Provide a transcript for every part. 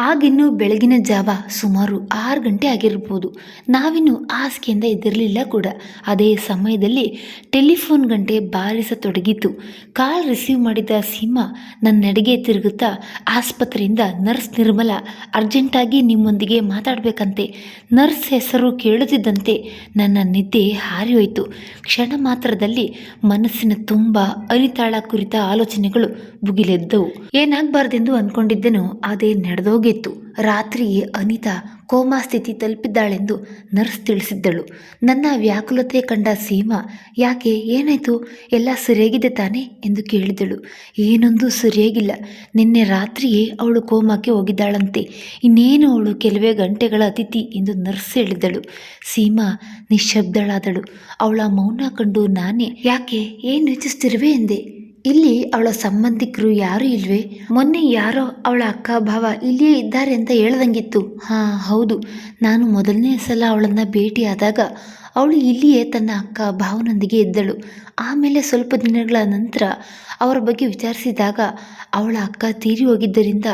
ಆಗಿನ್ನು ಬೆಳಗಿನ ಜಾವ ಸುಮಾರು ಆರು ಗಂಟೆ ಆಗಿರ್ಬೋದು. ನಾವಿನ್ನು ಹಾಸಿಗೆಯಿಂದ ಇದ್ದಿರಲಿಲ್ಲ ಕೂಡ. ಅದೇ ಸಮಯದಲ್ಲಿ ಟೆಲಿಫೋನ್ ಗಂಟೆ ಬಾರಿಸತೊಡಗಿತು. ಕಾಲ್ ರಿಸೀವ್ ಮಾಡಿದ ಸೀಮಾ ನನ್ನೆಡೆಗೆ ತಿರುಗುತ್ತಾ ಆಸ್ಪತ್ರೆಯಿಂದ ನರ್ಸ್ ನಿರ್ಮಲ, ಅರ್ಜೆಂಟಾಗಿ ನಿಮ್ಮೊಂದಿಗೆ ಮಾತಾಡಬೇಕಂತೆ. ನರ್ಸ್ ಹೆಸರು ಕೇಳುತ್ತಿದ್ದಂತೆ ನನ್ನ ನಿದ್ದೆ ಹಾರಿ ಹೋಯಿತು ಕ್ಷಣ ಮಾತ್ರದಲ್ಲಿ ಮನಸ್ಸಿನ ತುಂಬ ಅರಿತಾಳ ಕುರಿತ ಆಲೋಚನೆಗಳು ಭುಗಿಲೆದ್ದವು. ಏನಾಗಬಾರ್ದೆಂದು ಅನ್ಕೊಂಡಿದ್ದೆನೋ, ಅದೇ ನಡೆದೋಗಿತ್ತು ರಾತ್ರಿಯೇ ಅನಿತಾ ಕೋಮಾ ಸ್ಥಿತಿ ತಲುಪಿದ್ದಾಳೆಂದು ನರ್ಸ್ ತಿಳಿಸಿದ್ದಳು. ನನ್ನ ವ್ಯಾಕುಲತೆ ಕಂಡ ಸೀಮಾ, ಯಾಕೆ, ಏನಾಯಿತು? ಎಲ್ಲ ಸರಿಯಾಗಿದೆ ತಾನೇ? ಎಂದು ಕೇಳಿದಳು. ಏನೊಂದು ಸರಿಯಾಗಿಲ್ಲ. ನಿನ್ನೆ ರಾತ್ರಿಯೇ ಅವಳು ಕೋಮಾಕ್ಕೆ ಹೋಗಿದ್ದಾಳಂತೆ. ಇನ್ನೇನು ಅವಳು ಕೆಲವೇ ಗಂಟೆಗಳ ಅತಿಥಿ? ಎಂದು ನರ್ಸ್ ಹೇಳಿದಳು. ಸೀಮಾ ನಿಶ್ಶಬ್ದಳಾದಳು. ಅವಳ ಮೌನ ಕಂಡು ನಾನೇ, ಯಾಕೆ, ಏನು ಯೋಚಿಸ್ತಿರುವೆ? ಎಂದೆ. ಇಲ್ಲಿ ಅವಳ ಸಂಬಂಧಿಕರು ಯಾರು ಇಲ್ವೇ? ಮೊನ್ನೆ ಯಾರೋ ಅವಳ ಅಕ್ಕ ಭಾವ ಇಲ್ಲಿಯೇ ಇದ್ದಾರೆ ಅಂತ ಹೇಳ್ದಂಗಿತ್ತು. ಹಾ, ಹೌದು. ನಾನು ಮೊದಲನೇ ಸಲ ಅವಳನ್ನು ಭೇಟಿಯಾದಾಗ ಅವಳು ಇಲ್ಲಿಯೇ ತನ್ನ ಅಕ್ಕ ಭಾವನೊಂದಿಗೆ ಇದ್ದಳು. ಆಮೇಲೆ ಸ್ವಲ್ಪ ದಿನಗಳ ನಂತರ ಅವರ ಬಗ್ಗೆ ವಿಚಾರಿಸಿದಾಗ ಅವಳ ಅಕ್ಕ ತೀರಿ ಹೋಗಿದ್ದರಿಂದ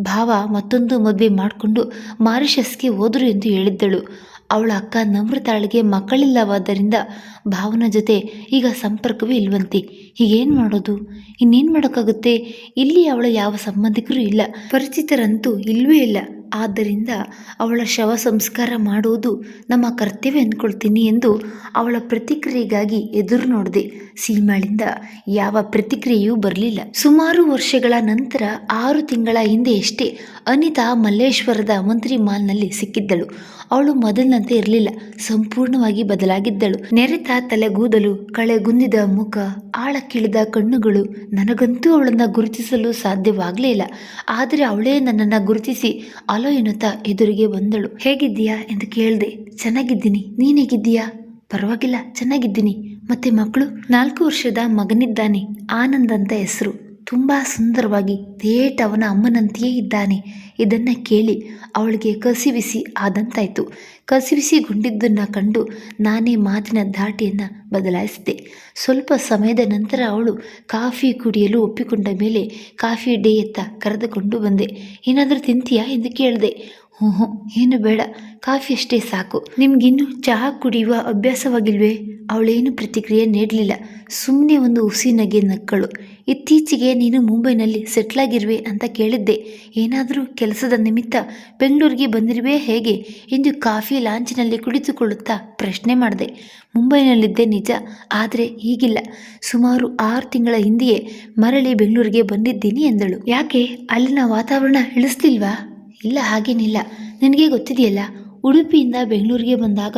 ಭಾವ ಮತ್ತೊಂದು ಮದುವೆ ಮಾಡಿಕೊಂಡು ಮಾರಿಷಸ್ಗೆ ಹೋದರು ಎಂದು ಹೇಳಿದ್ದಳು. ಅವಳ ಅಕ್ಕ ನಮ್ರತಾಳಿಗೆ ಮಕ್ಕಳಿಲ್ಲವಾದ್ದರಿಂದ ಭಾವನ ಜೊತೆ ಈಗ ಸಂಪರ್ಕವೇ ಇಲ್ವಂತೆ. ಈಗೇನು ಮಾಡೋದು? ಇನ್ನೇನು ಮಾಡೋಕ್ಕಾಗುತ್ತೆ? ಇಲ್ಲಿ ಅವಳ ಯಾವ ಸಂಬಂಧಿಕರು ಇಲ್ಲ. ಪರಿಚಿತರಂತೂ ಇಲ್ಲವೇ ಇಲ್ಲ. ಆದ್ದರಿಂದ ಅವಳ ಶವ ಸಂಸ್ಕಾರ ಮಾಡುವುದು ನಮ್ಮ ಕರ್ತವ್ಯ ಅಂದ್ಕೊಳ್ತೀನಿ ಎಂದು ಅವಳ ಪ್ರತಿಕ್ರಿಯೆಗಾಗಿ ಎದುರು ನೋಡಿದೆ. ಸೀಮಾಳಿಂದ ಯಾವ ಪ್ರತಿಕ್ರಿಯೆಯೂ ಬರಲಿಲ್ಲ. ಸುಮಾರು ವರ್ಷಗಳ ನಂತರ ಆರು ತಿಂಗಳ ಹಿಂದೆಯಷ್ಟೇ ಅನಿತಾ ಮಲ್ಲೇಶ್ವರದ ಮಂತ್ರಿ ಮಾಲ್ನಲ್ಲಿ ಸಿಕ್ಕಿದ್ದಳು. ಅವಳು ಮೊದಲಿನಂತೆ ಇರಲಿಲ್ಲ. ಸಂಪೂರ್ಣವಾಗಿ ಬದಲಾಗಿದ್ದಳು. ನೆರೆತ ತಲೆಗೂದಲು ಕಳೆಗುಂದಿದ ಮುಖ, ಆಳಕ್ಕಿಳಿದ ಕಣ್ಣುಗಳು ನನಗಂತೂ ಅವಳನ್ನು ಗುರುತಿಸಲು ಸಾಧ್ಯವಾಗಲೇ ಇಲ್ಲ. ಆದರೆ ಅವಳೇ ನನ್ನನ್ನು ಗುರುತಿಸಿ ಅಲೋ ಎನ್ನುತ್ತಾ ಎದುರಿಗೆ ಬಂದಳು. ಹೇಗಿದ್ದೀಯಾ ಎಂದು ಕೇಳಿದೆ, ಚೆನ್ನಾಗಿದ್ದೀನಿ ನೀನೇಗಿದ್ದೀಯಾ ಪರವಾಗಿಲ್ಲ, ಚೆನ್ನಾಗಿದ್ದೀನಿ. ಮತ್ತೆ ಮಕ್ಕಳು? ನಾಲ್ಕು ವರ್ಷದ ಮಗನಿದ್ದಾನೆ, ಆನಂದ್ ಅಂತ ಹೆಸರು. ತುಂಬ ಸುಂದರವಾಗಿ ತೇಟ್ ಅವನ ಅಮ್ಮನಂತೆಯೇ ಇದ್ದಾನೆ. ಇದನ್ನು ಕೇಳಿ ಅವಳಿಗೆ ಕಸಿವಿಸಿ ಆದಂತಾಯಿತು. ಕಸಿವಿಸಿಗೊಂಡಿದ್ದನ್ನು ಕಂಡು ನಾನೇ ಮಾತಿನ ಧಾಟಿಯನ್ನು ಬದಲಾಯಿಸಿದೆ. ಸ್ವಲ್ಪ ಸಮಯದ ನಂತರ ಅವಳು ಕಾಫಿ ಕುಡಿಯಲು ಒಪ್ಪಿಕೊಂಡ ಮೇಲೆ ಕಾಫಿ ಡೇಯತ್ತ ಕರೆದುಕೊಂಡು ಬಂದೆ. ಏನಾದರೂ ತಿಂತೀಯಾ ಎಂದು ಕೇಳಿದೆ. ಹ್ಞೂ ಹ್ಞೂ ಏನು ಬೇಡ. ಕಾಫಿ ಅಷ್ಟೇ ಸಾಕು. ನಿಮ್ಗಿನ್ನೂ ಚಹಾ ಕುಡಿಯುವ ಅಭ್ಯಾಸವಾಗಿಲ್ವೇ? ಅವಳೇನು ಪ್ರತಿಕ್ರಿಯೆ ನೀಡಲಿಲ್ಲ. ಸುಮ್ಮನೆ ಒಂದು ಹುಸಿನಗೆ ನಕ್ಕಳು. ಇತ್ತೀಚೆಗೆ ನೀನು ಮುಂಬೈನಲ್ಲಿ ಸೆಟ್ಲಾಗಿರುವೆ ಅಂತ ಕೇಳಿದ್ದೆ. ಏನಾದರೂ ಕೆಲಸದ ನಿಮಿತ್ತ ಬೆಂಗಳೂರಿಗೆ ಬಂದಿರುವೆ ಹೇಗೆ? ಎಂದು ಕಾಫಿ ಲಾಂಚಿನಲ್ಲಿ ಕುಳಿತುಕೊಳ್ಳುತ್ತಾ ಪ್ರಶ್ನೆ ಮಾಡಿದೆ. ಮುಂಬೈನಲ್ಲಿದ್ದೆ ನಿಜ, ಆದರೆ ಈಗಿಲ್ಲ. ಸುಮಾರು ಆರು ತಿಂಗಳ ಹಿಂದೆಯೇ ಮರಳಿ ಬೆಂಗಳೂರಿಗೆ ಬಂದಿದ್ದೀನಿ ಎಂದಳು. ಯಾಕೆ? ಅಲ್ಲಿನ ವಾತಾವರಣ ಇಳಿಸ್ತಿಲ್ವಾ ಇಲ್ಲ, ಹಾಗೇನಿಲ್ಲ. ನಿನಗೆ ಗೊತ್ತಿದೆಯಲ್ಲ? ಉಡುಪಿಯಿಂದ ಬೆಂಗಳೂರಿಗೆ ಬಂದಾಗ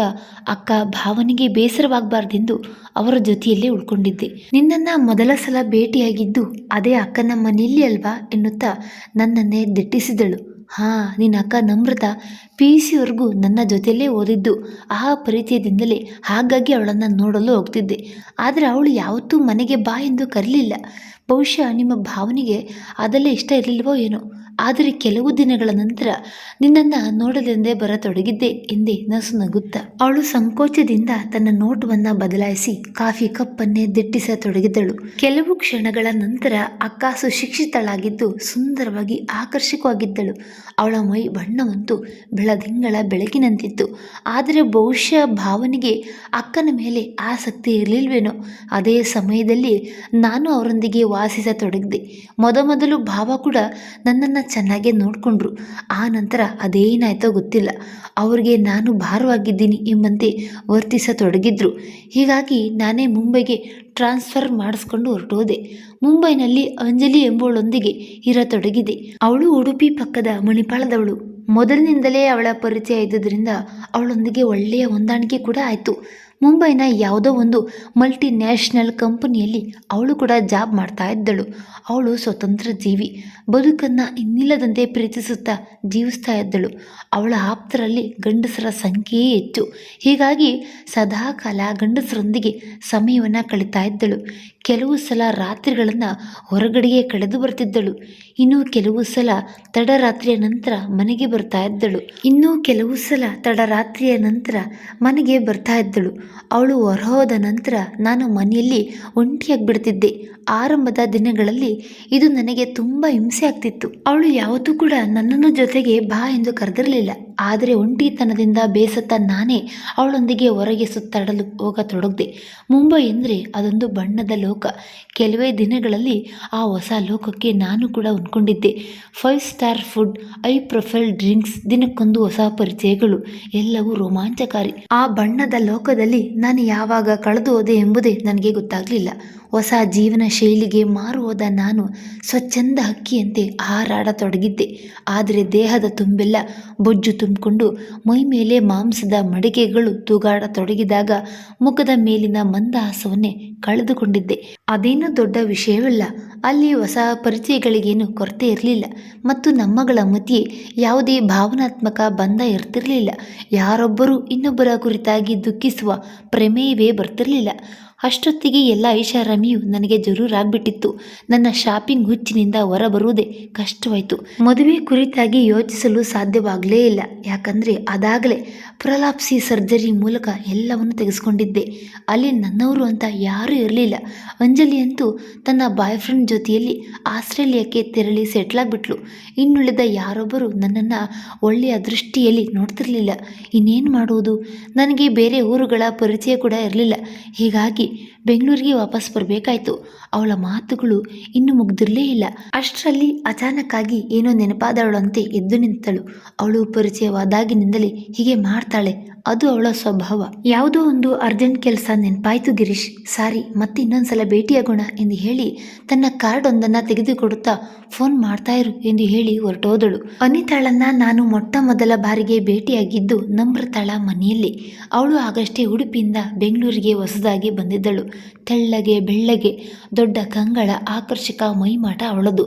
ಅಕ್ಕ ಭಾವನಿಗೆ ಬೇಸರವಾಗಬಾರ್ದೆಂದು ಅವರ ಜೊತೆಯಲ್ಲೇ ಉಳ್ಕೊಂಡಿದ್ದೆ. ನಿನ್ನನ್ನು ಮೊದಲ ಸಲ ಭೇಟಿಯಾಗಿದ್ದು ಅದೇ ಅಕ್ಕನ ಮನೆಯಲ್ಲಿ ಅಲ್ವಾ ಎನ್ನುತ್ತಾ ನನ್ನನ್ನೇ ದಿಟ್ಟಿಸಿದಳು. ಹಾಂ, ನಿನ್ನ ಅಕ್ಕ ನಮ್ರತ ಪಿ ಯು ಸಿವರೆಗೂ ನನ್ನ ಜೊತೆಯಲ್ಲೇ ಓದಿದ್ದು. ಆ ಪರಿಚಯದಿಂದಲೇ ಹಾಗಾಗಿ ಅವಳನ್ನು ನೋಡಲು ಹೋಗ್ತಿದ್ದೆ. ಆದರೆ ಅವಳು ಯಾವತ್ತೂ ಮನೆಗೆ ಬಾ ಎಂದು ಕರಲಿಲ್ಲ. ಬಹುಶಃ ನಿಮ್ಮ ಭಾವನೆಗೆ ಅದಲ್ಲೇ ಇಷ್ಟ ಇರಲಿಲ್ವೋ ಏನೋ. ಆದರೆ ಕೆಲವು ದಿನಗಳ ನಂತರ ನಿನ್ನನ್ನು ನೋಡಲೆಂದೇ ಬರತೊಡಗಿದ್ದೆ ಎಂದೇ ನಸು ನಗುತ್ತ. ಅವಳು ಸಂಕೋಚದಿಂದ ತನ್ನ ನೋಟವನ್ನು ಬದಲಾಯಿಸಿ ಕಾಫಿ ಕಪ್ಪನ್ನೇ ದಿಟ್ಟಿಸತೊಡಗಿದ್ದಳು ಕೆಲವು ಕ್ಷಣಗಳ ನಂತರ ಅಕ್ಕ ಸುಶಿಕ್ಷಿತಳಾಗಿದ್ದು ಸುಂದರವಾಗಿ ಆಕರ್ಷಕವಾಗಿದ್ದಳು. ಅವಳ ಮೈ ಬಣ್ಣವಂತೂ ಬೆಳದಿಂಗಳ ಬೆಳಕಿನಂತಿತ್ತು. ಆದರೆ ಬಹುಶಃ ಭಾವನೆಗೆ ಅಕ್ಕನ ಮೇಲೆ ಆಸಕ್ತಿ ಇರಲಿಲ್ವೇನೋ, ಅದೇ ಸಮಯದಲ್ಲಿ ನಾನು ಅವರೊಂದಿಗೆ ವಾಸಿಸತೊಡಗಿದೆ ಮೊದಮೊದಲು ಭಾವ ಕೂಡ ನನ್ನನ್ನು ಚೆನ್ನಾಗೇ ನೋಡಿಕೊಂಡ್ರು. ಆ ನಂತರ ಅದೇನಾಯ್ತೋ ಗೊತ್ತಿಲ್ಲ. ಅವ್ರಿಗೆ ನಾನು ಭಾರವಾಗಿದ್ದೀನಿ ಎಂಬಂತೆ ವರ್ತಿಸತೊಡಗಿದ್ರು. ಹೀಗಾಗಿ ನಾನೇ ಮುಂಬೈಗೆ ಟ್ರಾನ್ಸ್ಫರ್ ಮಾಡಿಸ್ಕೊಂಡು ಹೊರಟೋದೆ. ಮುಂಬೈನಲ್ಲಿ ಅಂಜಲಿ ಎಂಬುವಳೊಂದಿಗೆ ಇರತೊಡಗಿದೆ. ಅವಳು ಉಡುಪಿ ಪಕ್ಕದ ಮಣಿಪಾಳದವಳು. ಮೊದಲಿನಿಂದಲೇ ಅವಳ ಪರಿಚಯ ಇದ್ದುದರಿಂದ ಅವಳೊಂದಿಗೆ ಒಳ್ಳೆಯ ಹೊಂದಾಣಿಕೆ ಕೂಡ ಆಯಿತು. ಮುಂಬೈನ ಯಾವುದೋ ಒಂದು ಮಲ್ಟಿ ನ್ಯಾಷನಲ್ ಕಂಪನಿಯಲ್ಲಿ ಅವಳು ಕೂಡ ಜಾಬ್ ಮಾಡ್ತಾ ಇದ್ದಳು. ಅವಳು ಸ್ವತಂತ್ರ ಜೀವಿ. ಬದುಕನ್ನು ಇನ್ನಿಲ್ಲದಂತೆ ಪ್ರೀತಿಸುತ್ತಾ ಜೀವಿಸ್ತಾ ಇದ್ದಳು. ಅವಳ ಆಪ್ತರಲ್ಲಿ ಗಂಡಸರ ಸಂಖ್ಯೆಯೇ ಹೆಚ್ಚು. ಹೀಗಾಗಿ ಸದಾಕಾಲ ಗಂಡಸರೊಂದಿಗೆ ಸಮಯವನ್ನು ಕಳೀತಾ ಇದ್ದಳು. ಕೆಲವು ಸಲ ರಾತ್ರಿಗಳನ್ನು ಹೊರಗಡೆಗೆ ಕಳೆದು ಬರ್ತಿದ್ದಳು. ಇನ್ನು ಕೆಲವು ಸಲ ತಡರಾತ್ರಿಯ ನಂತರ ಮನೆಗೆ ಬರ್ತಾ ಇದ್ದಳು. ಇನ್ನೂ ಕೆಲವು ಸಲ ತಡರಾತ್ರಿಯ ನಂತರ ಮನೆಗೆ ಬರ್ತಾ ಇದ್ದಳು. ಅವಳು ಹೊರಹೋದ ನಂತರ ನಾನು ಮನೆಯಲ್ಲಿ ಒಂಟಿಯಾಗಿ ಬಿಡ್ತಿದ್ದೆ ಆರಂಭದ ದಿನಗಳಲ್ಲಿ ಇದು ನನಗೆ ತುಂಬ ಹಿಂಸೆ ಆಗ್ತಿತ್ತು. ಅವಳು ಯಾವತ್ತೂ ಕೂಡ ನನ್ನನ್ನು ಜೊತೆಗೆ ಬಾ ಎಂದು ಕರೆದಿರಲಿಲ್ಲ. ಆದರೆ ಒಂಟಿತನದಿಂದ ಬೇಸತ್ತ ನಾನೇ ಅವಳೊಂದಿಗೆ ಹೊರಗೆ ಸುತ್ತಾಡಲು ಹೋಗತೊಡಗಿದೆ. ಮುಂಬೈ ಎಂದರೆ ಅದೊಂದು ಬಣ್ಣದ ಲೋಕ. ಕೆಲವೇ ದಿನಗಳಲ್ಲಿ ಆ ಹೊಸ ಲೋಕಕ್ಕೆ ನಾನು ಕೂಡ ಹೊಂದ್ಕೊಂಡಿದ್ದೆ. Five star food high profile drinks, ದಿನಕ್ಕೊಂದು ಹೊಸ ಪರಿಚಯಗಳು, ಎಲ್ಲವೂ ರೋಮಾಂಚಕಾರಿ. ಆ ಬಣ್ಣದ ಲೋಕದಲ್ಲಿ ನಾನು ಯಾವಾಗ ಕಳೆದು ಹೋದೆ ಎಂಬುದೇ ನನಗೆ ಗೊತ್ತಾಗಲಿಲ್ಲ. ಹೊಸ ಜೀವನ ಶೈಲಿಗೆ ಮಾರುವುದ ನಾನು ಸ್ವಚ್ಛಂದ ಹಕ್ಕಿಯಂತೆ ಹಾರಾಡತೊಡಗಿದ್ದೆ. ಆದರೆ ದೇಹದ ತುಂಬೆಲ್ಲ. ಬೊಜ್ಜು ತುಂಬಿಕೊಂಡು ಮೈ ಮೇಲೆ ಮಾಂಸದ ಮಡಿಕೆಗಳು ತೂಗಾಡತೊಡಗಿದಾಗ ಮುಖದ ಮೇಲಿನ ಮಂದಹಾಸವನ್ನೇ ಕಳೆದುಕೊಂಡಿದ್ದೆ. ಅದೇನು ದೊಡ್ಡ ವಿಷಯವಲ್ಲ. ಅಲ್ಲಿ ಹೊಸ ಪರಿಚಯಗಳಿಗೇನು ಕೊರತೆ ಇರಲಿಲ್ಲ. ಮತ್ತು ನಮ್ಮಗಳ ಮಧ್ಯೆ ಯಾವುದೇ ಭಾವನಾತ್ಮಕ ಬಂಧ ಇರ್ತಿರಲಿಲ್ಲ. ಯಾರೊಬ್ಬರೂ ಇನ್ನೊಬ್ಬರ ಕುರಿತಾಗಿ ದುಃಖಿಸುವ ಪ್ರಮೇಯವೇ ಬರ್ತಿರಲಿಲ್ಲ. ಅಷ್ಟೊತ್ತಿಗೆ ಎಲ್ಲ ಐಷಾರಾಮಿಯು ನನಗೆ ಜರೂರಾಗ್ಬಿಟ್ಟಿತ್ತು. ನನ್ನ ಶಾಪಿಂಗ್ ಹುಚ್ಚಿನಿಂದ ಹೊರಬರುವುದೇ ಕಷ್ಟವಾಯಿತು. ಮದುವೆ ಕುರಿತಾಗಿ ಯೋಚಿಸಲು ಸಾಧ್ಯವಾಗಲೇ ಇಲ್ಲ. ಯಾಕಂದರೆ ಅದಾಗಲೇ ಪ್ರೊಲಾಪ್ಸಿ ಸರ್ಜರಿ ಮೂಲಕ ಎಲ್ಲವನ್ನು ತೆಗೆಸ್ಕೊಂಡಿದ್ದೆ. ಅಲ್ಲಿ ನನ್ನವರು ಅಂತ ಯಾರೂ ಇರಲಿಲ್ಲ. ಅಂಜಲಿ ಅಂತೂ ತನ್ನ ಬಾಯ್ ಫ್ರೆಂಡ್ ಜೊತೆಯಲ್ಲಿ ಆಸ್ಟ್ರೇಲಿಯಾಕ್ಕೆ ತೆರಳಿ ಸೆಟ್ಲಾಗ್ಬಿಟ್ಲು ಇನ್ನುಳಿದ ಯಾರೊಬ್ಬರು ನನ್ನನ್ನು ಒಳ್ಳೆಯ ದೃಷ್ಟಿಯಲ್ಲಿ ನೋಡ್ತಿರಲಿಲ್ಲ. ಇನ್ನೇನು ಮಾಡುವುದು ನನಗೆ ಬೇರೆ ಊರುಗಳ ಪರಿಚಯ ಕೂಡ ಇರಲಿಲ್ಲ. ಹೀಗಾಗಿ ಬೆಂಗಳೂರಿಗೆ ವಾಪಸ್ ಬರಬೇಕಾಯ್ತು. ಅವಳ ಮಾತುಗಳು ಇನ್ನೂ ಮುಗ್ದಿರಲೇ ಇಲ್ಲ. ಅಷ್ಟರಲ್ಲಿ ಅಚಾನಕ್ಕಾಗಿ ಏನೋ ನೆನಪಾದವಳಂತೆ ಎದ್ದು ನಿಂತಳು. ಅವಳು ಪರಿಚಯವಾದಾಗಿನಿಂದಲೇ ಹೀಗೆ ಮಾಡ್ತಾಳೆ. ಅದು ಅವಳ ಸ್ವಭಾವ. ಯಾವುದೋ ಒಂದು ಅರ್ಜೆಂಟ್ ಕೆಲಸ ನೆನಪಾಯ್ತು ಗಿರೀಶ್. ಸಾರಿ, ಮತ್ತೆ ಇನ್ನೊಂದ್ಸಲ ಭೇಟಿಯಾಗೋಣ ಎಂದು ಹೇಳಿ ತನ್ನ ಕಾರ್ಡ್ ಒಂದನ್ನ ತೆಗೆದುಕೊಡುತ್ತಾ ಫೋನ್ ಮಾಡ್ತಾ ಇರು ಎಂದು ಹೇಳಿ ಹೊರಟೋದಳು. ಅನಿತಾಳನ್ನ ನಾನು ಮೊಟ್ಟ ಮೊದಲ ಬಾರಿಗೆ ಭೇಟಿಯಾಗಿದ್ದು ನಮ್ರತಾಳ ಮನೆಯಲ್ಲಿ. ಅವಳು ಆಗಷ್ಟೇ ಉಡುಪಿಯಿಂದ ಬೆಂಗಳೂರಿಗೆ ಹೊಸದಾಗಿ ಬಂದಿದ್ದಳು. ತೆಳ್ಳಗೆ ಬೆಳ್ಳಗೆ ದೊಡ್ಡ ಕಂಗಳ ಆಕರ್ಷಕ ಮೈಮಾಟ ಅವಳದು.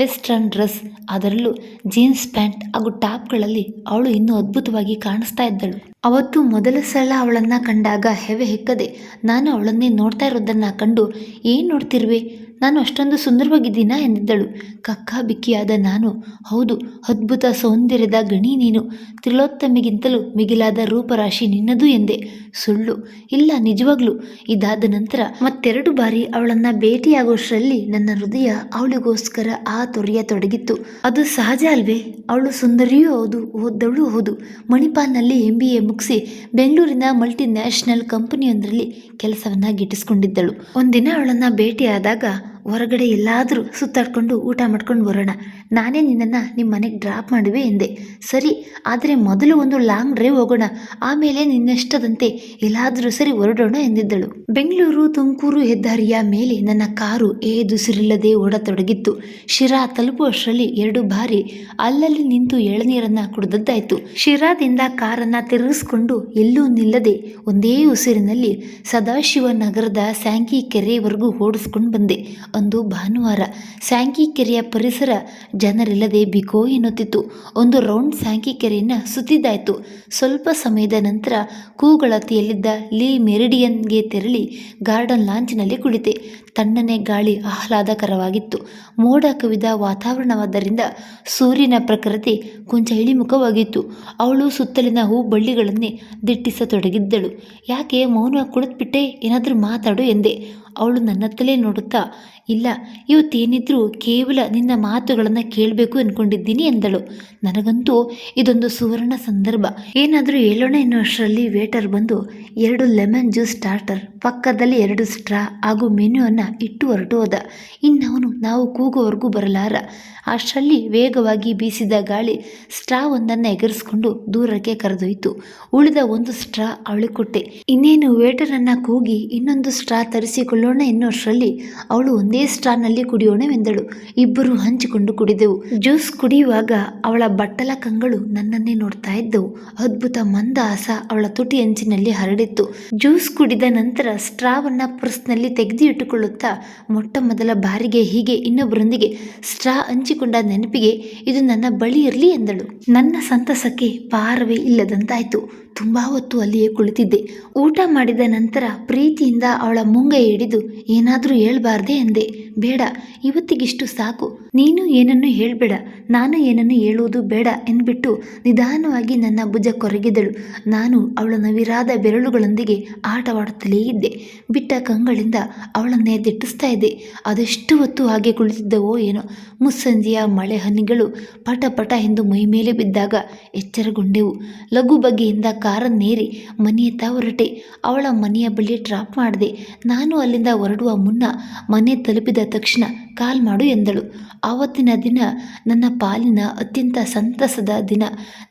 ವೆಸ್ಟರ್ನ್ ಡ್ರೆಸ್ ಅದರಲ್ಲೂ ಜೀನ್ಸ್ ಪ್ಯಾಂಟ್ ಹಾಗೂ ಟಾಪ್ಗಳಲ್ಲಿ ಅವಳು ಇನ್ನೂ ಅದ್ಭುತವಾಗಿ ಕಾಣಿಸ್ತಾ ಇದ್ದಳು. ಅವತ್ತು ಮೊದಲ ಸಲ ಅವಳನ್ನು ಕಂಡಾಗ ಹೆವೆ ಹೆಕ್ಕದೆ, ನಾನು ಅವಳನ್ನೇ ನೋಡ್ತಾ ಇರೋದನ್ನು ಕಂಡು ಏನು ನೋಡ್ತಿರುವೆ? ನಾನು ಅಷ್ಟೊಂದು ಸುಂದರವಾಗಿದ್ದೀನಾ ಎಂದಿದ್ದಳು ಕಕ್ಕಾ ಬಿಕ್ಕಿಯಾದ ನಾನು, ಹೌದು, ಅದ್ಭುತ ಸೌಂದರ್ಯದ ಗಣಿ ನೀನು. ತ್ರಿಲೋತ್ತಮಿಗಿಂತಲೂ ಮಿಗಿಲಾದ ರೂಪರಾಶಿ ನಿನ್ನದು ಎಂದೆ. ಸುಳ್ಳು, ಇಲ್ಲ, ನಿಜವಾಗ್ಲು. ಇದಾದ ನಂತರ ಮತ್ತೆರಡು ಬಾರಿ ಅವಳನ್ನ ಭೇಟಿಯಾಗೋಷ್ಟರಲ್ಲಿ ನನ್ನ ಹೃದಯ ಅವಳಿಗೋಸ್ಕರ ಆ ತೊರೆಯ ತೊಡಗಿತ್ತು. ಅದು ಸಹಜ ಅಲ್ವೇ? ಅವಳು ಸುಂದರಿಯೂ ಹೌದು, ಓದ್ದವಳು ಹೌದು. ಮಣಿಪಾಲ್ನಲ್ಲಿ ಎಂ ಬಿ ಎ ಮುಗಿಸಿ ಬೆಂಗಳೂರಿನ ಮಲ್ಟಿನ್ಯಾಷನಲ್ ಕಂಪನಿಯೊಂದರಲ್ಲಿ ಕೆಲಸವನ್ನ ಗಿಟ್ಟಿಸ್ಕೊಂಡಿದ್ದಳು ಒಂದಿನ ಅವಳನ್ನ ಭೇಟಿಯಾದಾಗ ಹೊರಗಡೆ ಎಲ್ಲಾದರೂ ಸುತ್ತಾಡ್ಕೊಂಡು ಊಟ ಮಾಡ್ಕೊಂಡು ಬರೋಣ. ನಾನೇ ನಿನ್ನನ್ನು ನಿಮ್ಮ ಮನೆಗೆ ಡ್ರಾಪ್ ಮಾಡುವೆ ಎಂದೆ. ಸರಿ, ಆದರೆ ಮೊದಲು ಒಂದು ಲಾಂಗ್ ಡ್ರೈವ್ ಹೋಗೋಣ. ಆಮೇಲೆ ನಿನ್ನಷ್ಟದಂತೆ ಎಲ್ಲಾದರೂ ಸರಿ ಹೊರಡೋಣ ಎಂದಿದ್ದಳು. ಬೆಂಗಳೂರು, ತುಮಕೂರು ಹೆದ್ದಾರಿಯ ಮೇಲೆ ನನ್ನ ಕಾರು ಏದುಸಿರಿಲ್ಲದೆ ಓಡತೊಡಗಿತ್ತು. ಶಿರಾ ತಲುಪುವಷ್ಟರಲ್ಲಿ ಎರಡು ಬಾರಿ ಅಲ್ಲಲ್ಲಿ ನಿಂತು ಎಳನೀರನ್ನು ಕುಡಿದದ್ದಾಯಿತು. ಶಿರಾದಿಂದ ಕಾರನ್ನು ತಿರುಗಿಸ್ಕೊಂಡು ಎಲ್ಲೂ ನಿಲ್ಲದೆ ಒಂದೇ ಉಸಿರಿನಲ್ಲಿ ಸದಾಶಿವ ನಗರದ ಸ್ಯಾಂಕಿ ಕೆರೆವರೆಗೂ ಓಡಿಸ್ಕೊಂಡು ಬಂದೆ. ಅಂದು ಭಾನುವಾರ ಸ್ಯಾಂಕಿ ಕೆರೆಯ ಪರಿಸರ ಜನರಿಲ್ಲದೆ ಬಿಕೋ ಎನ್ನುತ್ತಿತ್ತು. ಒಂದು ರೌಂಡ್ ಸ್ಯಾಂಕಿ ಸುತ್ತಿದ್ದಾಯಿತು ಸುತ್ತಿದ್ದಾಯ್ತು. ಸ್ವಲ್ಪ ಸಮಯದ ನಂತರ ಕೂಗಳತಿಯಲ್ಲಿದ್ದ ಲೀ ಮೆರಿಡಿಯನ್ಗೆ ತೆರಳಿ ಗಾರ್ಡನ್ ಲಾಂಚ್ನಲ್ಲಿ ಕುಳಿತೆ. ತಣ್ಣನೆ ಗಾಳಿ ಆಹ್ಲಾದಕರವಾಗಿತ್ತು. ಮೋಡ ಕವಿದ ವಾತಾವರಣವಾದ್ದರಿಂದ ಸೂರ್ಯನ ಪ್ರಕೃತಿ ಕೊಂಚ ಇಳಿಮುಖವಾಗಿತ್ತು. ಅವಳು ಸುತ್ತಲಿನ ಹೂ ಬಳ್ಳಿಗಳನ್ನೇ ದಿಟ್ಟಿಸತೊಡಗಿದ್ದಳು. ಯಾಕೆ ಮೌನ ಕುಳಿತುಬಿಟ್ಟೆ? ಏನಾದರೂ ಮಾತಾಡು ಎಂದೆ. ಅವಳು ನನ್ನತ್ತಲೇ ನೋಡುತ್ತಾ, ಇಲ್ಲ ಇವತ್ತೇನಿದ್ರೂ ಕೇವಲ ನಿನ್ನ ಮಾತುಗಳನ್ನು ಕೇಳಬೇಕು ಅಂದ್ಕೊಂಡಿದ್ದೀನಿ ಎಂದಳು ನನಗಂತೂ ಇದೊಂದು ಸುವರ್ಣ ಸಂದರ್ಭ. ಏನಾದರೂ ಹೇಳೋಣ ಎನ್ನುವಷ್ಟರಲ್ಲಿ ವೇಟರ್ ಬಂದು, ಎರಡು ಲೆಮನ್ ಜ್ಯೂಸ್ ಸ್ಟಾರ್ಟರ್, ಪಕ್ಕದಲ್ಲಿ ಎರಡು ಸ್ಟ್ರಾ ಹಾಗೂ ಮೆನ್ಯೂವನ್ನು ಇಟ್ಟು ಹೊರಟು ಹೋದ. ಇನ್ನವನು ನಾವು ಕೂಗುವವರೆಗೂ ಬರಲಾರ. ಅಷ್ಟರಲ್ಲಿ ವೇಗವಾಗಿ ಬೀಸಿದ ಗಾಳಿ ಸ್ಟ್ರಾ ಒಂದನ್ನು ಎಗರಿಸ್ಕೊಂಡು ದೂರಕ್ಕೆ ಕರೆದೊಯ್ತು ಉಳಿದ ಒಂದು ಸ್ಟ್ರಾ ಅವಳಿಗೆ ಕೊಟ್ಟೆ. ಇನ್ನೇನು ವೇಟರನ್ನು ಕೂಗಿ ಇನ್ನೊಂದು ಸ್ಟ್ರಾ ತರಿಸಿಕೊಳ್ಳೋಣ ಎನ್ನುವಷ್ಟರಲ್ಲಿ ಅವಳು ಒಂದೇ ಸ್ಟ್ರಾನಲ್ಲಿ ಕುಡಿಯೋಣವೆಂದಳು ಇಬ್ಬರು ಹಂಚಿಕೊಂಡು ಕುಡಿದೆವು. ಜ್ಯೂಸ್ ಕುಡಿಯುವಾಗ ಅವಳ ಬಟ್ಟಲ ಕಂಗಳು ನನ್ನನ್ನೇ ನೋಡ್ತಾ ಇದ್ದವು. ಅದ್ಭುತ ಮಂದಹಾಸ ಅವಳ ತುಟಿ ಅಂಚಿನಲ್ಲಿ ಹರಡಿತ್ತು. ಜ್ಯೂಸ್ ಕುಡಿದ ನಂತರ ಸ್ಟ್ರಾವನ್ನ ಪರ್ಸ್ನಲ್ಲಿ ತೆಗೆದು ಇಟ್ಟುಕೊಳ್ಳುತ್ತಾ ಮೊಟ್ಟ ಮೊದಲ ಬಾರಿಗೆ ಹೀಗೆ ಇನ್ನೊಬ್ಬರೊಂದಿಗೆ ಸ್ಟ್ರಾ ಹಂಚಿಕೊಂಡ ನೆನಪಿಗೆ ಇದು ನನ್ನ ಬಳಿ ಇರಲಿ ಎಂದಳು. ನನ್ನ ಸಂತಸಕ್ಕೆ ಪಾರವೇ ಇಲ್ಲದಂತಾಯ್ತು. ತುಂಬ ಹೊತ್ತು ಅಲ್ಲಿಯೇ ಕುಳಿತಿದ್ದೆ. ಊಟ ಮಾಡಿದ ನಂತರ ಪ್ರೀತಿಯಿಂದ ಅವಳ ಮುಂಗೈ ಹಿಡಿದು ಏನಾದರೂ ಹೇಳ್ಬಾರ್ದೆ ಎಂದೆ ಬೇಡ, ಇವತ್ತಿಗಿಷ್ಟು ಸಾಕು. ನೀನು ಏನನ್ನು ಹೇಳಬೇಡ, ನಾನು ಏನನ್ನು ಹೇಳುವುದು ಬೇಡ ಎಂದ್ಬಿಟ್ಟು ನಿಧಾನವಾಗಿ ನನ್ನ ಭುಜ ಕೊರಗಿದಳು. ನಾನು ಅವಳ ನವಿರಾದ ಬೆರಳುಗಳೊಂದಿಗೆ ಆಟವಾಡುತ್ತಲೇ ಇದ್ದೆ. ಬಿಟ್ಟ ಕಂಗಳಿಂದ ಅವಳನ್ನೇ ದಿಟ್ಟಿಸ್ತಾ ಇದ್ದೆ. ಅದೆಷ್ಟು ಹೊತ್ತು ಹಾಗೆ ಕುಳಿತಿದ್ದವೋ ಏನೋ. ಮುಸ್ಸಂಜೆಯ ಮಳೆ ಹನಿಗಳು ಪಟ ಪಟ ಎಂದು ಮೈಮೇಲೆ ಬಿದ್ದಾಗ ಎಚ್ಚರಗೊಂಡೆವು. ಲಘು ಬಗೆಯಿಂದ ಕಾರನ್ನೇರಿ ಮನೆಯತ್ತ ಹೊರಟೆ. ಅವಳ ಮನೆಯ ಬಳಿ ಡ್ರಾಪ್ ಮಾಡಿದೆ. ನಾನು ಅಲ್ಲಿಂದ ಹೊರಡುವ ಮುನ್ನ ಮನೆ ತಲುಪಿದ ತಕ್ಷಣ ಕಾಲ್ ಮಾಡು ಎಂದಳು. ಆವತ್ತಿನ ದಿನ ನನ್ನ ಪಾಲಿನ ಅತ್ಯಂತ ಸಂತಸದ ದಿನ.